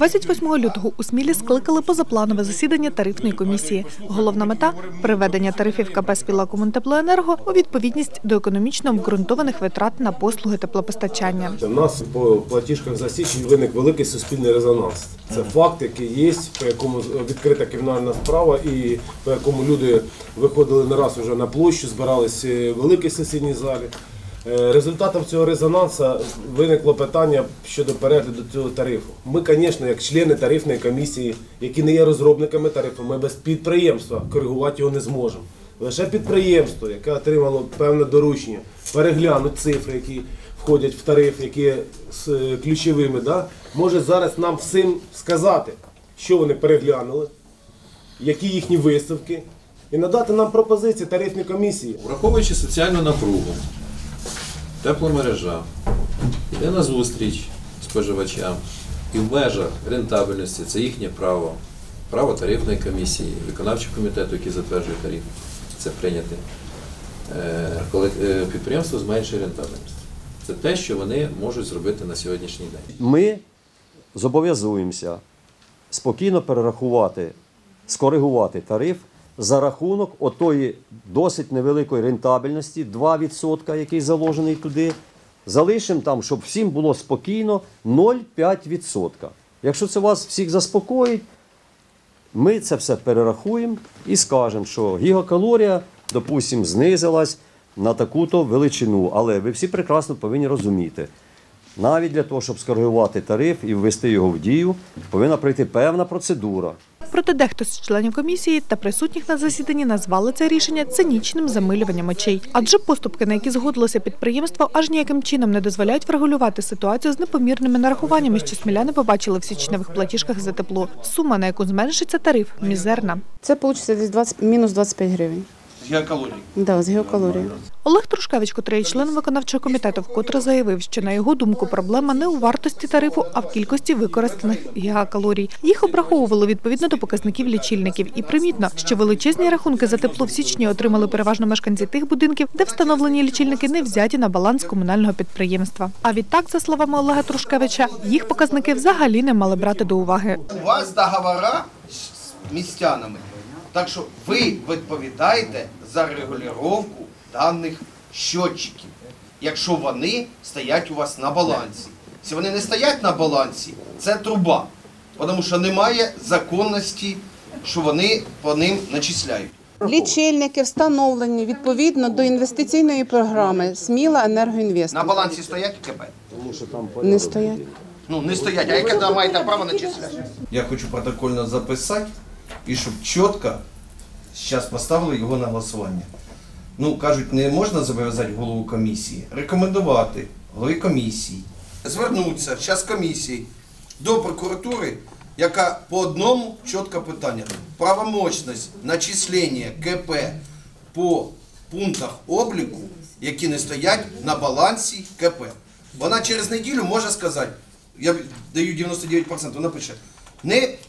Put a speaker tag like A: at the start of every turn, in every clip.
A: 28 лютого у Смілі скликали позапланове засідання тарифної комісії. Головна мета приведення тарифів КП «Спілакомунтеплоенерго» у відповідність до економічно обґрунтованих витрат на послуги теплопостачання.
B: У нас по платіжках за січень виник великий суспільний резонанс. Це факт, який є, по якому відкрита кримінальна справа, і по якому люди виходили не раз вже на площу, збиралися в великій сесійній залі. Е, Результатом цього резонансу виникло питання щодо перегляду цього тарифу. Ми, звісно, як члени тарифної комісії, які не є розробниками тарифу, ми без підприємства коригувати його не зможемо. Лише підприємство, яке отримало певне доручення, переглянуть цифри, які входять в тариф, які з е, ключовими, да, може зараз нам всім сказати, що вони переглянули, які їхні виставки, і надати нам пропозиції тарифної комісії.
C: Враховуючи соціальну напругу, тепломережа йде на зустріч споживачам і в межах рентабельності це їхнє право, право тарифної комісії, виконавчого комітету, який затверджує тариф, це прийняти. Е, Коли е, підприємство зменшує рентабельність. Це те, що вони можуть зробити на сьогоднішній день.
D: ми зобов'язуємося спокійно перерахувати, скоригувати тариф за рахунок отої досить невеликої рентабельності, 2%, який заложений туди. Залишимо там, щоб всім було спокійно 0,5%. Якщо це вас всіх заспокоїть, ми це все перерахуємо і скажемо, що гігакалорія, допустимо, знизилась на таку-то величину. Але ви всі прекрасно повинні розуміти, навіть для того, щоб скоригувати тариф і ввести його в дію, повинна пройти певна процедура.
A: Проте дехто з членів комісії та присутніх на засіданні назвали це рішення цинічним замилюванням очей. Адже поступки, на які згодилося підприємство, аж ніяким чином не дозволяють врегулювати ситуацію з непомірними нарахуваннями, що сміляни побачили в січневих платіжках за тепло. Сума, на яку зменшиться тариф, мізерна.
E: Це вийде десь 20, мінус 25 гривень.
F: З геокалорій.
E: Да, з геокалорією.
A: Олег Трушкевич, котрий член виконавчого комітету, вкотре заявив, що на його думку проблема не у вартості тарифу, а в кількості використаних гігакалорій. Їх обраховували відповідно до показників лічильників. І примітно, що величезні рахунки за тепло в січні отримали переважно мешканці тих будинків, де встановлені лічильники не взяті на баланс комунального підприємства. А відтак, за словами Олега Трушкевича, їх показники взагалі не мали брати до уваги.
F: У вас договора з містянами. Так що ви відповідаєте за регулювання даних щотчиків, якщо вони стоять у вас на балансі. Якщо вони не стоять на балансі, це труба. Тому що немає законності, що вони по ним начисляють.
E: Лічильники встановлені відповідно до інвестиційної програми Сміла енергоінвест.
F: На балансі стоять КП?
E: Не стоять.
F: Ну, не стоять, а яке ви маєте право начисляти? Я хочу протокольно записати і щоб чітко зараз поставили його на голосування. Ну, кажуть, не можна зобов'язати голову комісії, рекомендувати голові комісії. Звернутися зараз комісії до прокуратури, яка по одному чітко питання. Правомочність начислення КП по пунктах обліку, які не стоять на балансі КП. Вона через неділю може сказати, я даю 99%, вона пише,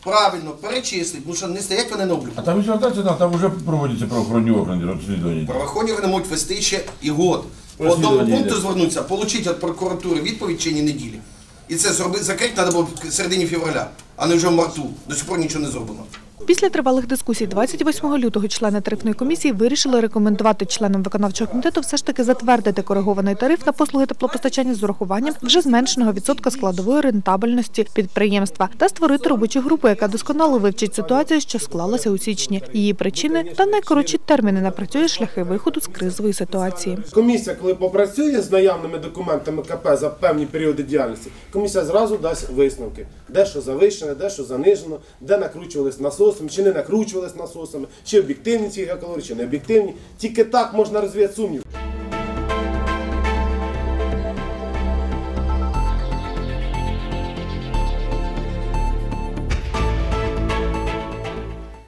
F: неправильно перечислить, тому що не стоять вони на обліку.
G: А там звертатися, там, там вже проводяться правоохоронні органи розслідування.
F: Правоохоронні органи можуть вести ще і год. По одному пункту звернутися, отримати від прокуратури відповідь чи ні неділі. І це зробити, закрити треба було в середині февраля, а не вже в марту. До сих пор нічого не зроблено.
A: Після тривалих дискусій 28 лютого члени тарифної комісії вирішили рекомендувати членам виконавчого комітету все ж таки затвердити коригований тариф на послуги теплопостачання з урахуванням вже зменшеного відсотка складової рентабельності підприємства та створити робочу групу, яка досконало вивчить ситуацію, що склалася у січні, її причини та найкоротші терміни напрацює шляхи виходу з кризової ситуації.
B: Комісія, коли попрацює з наявними документами КП за певні періоди діяльності, комісія зразу дасть висновки, де що завищено, де що занижено, де накручувались насосами, чи не накручувались насосами, чи об'єктивні ці геокалорії, чи не об'єктивні. Тільки так можна розвіяти сумнів.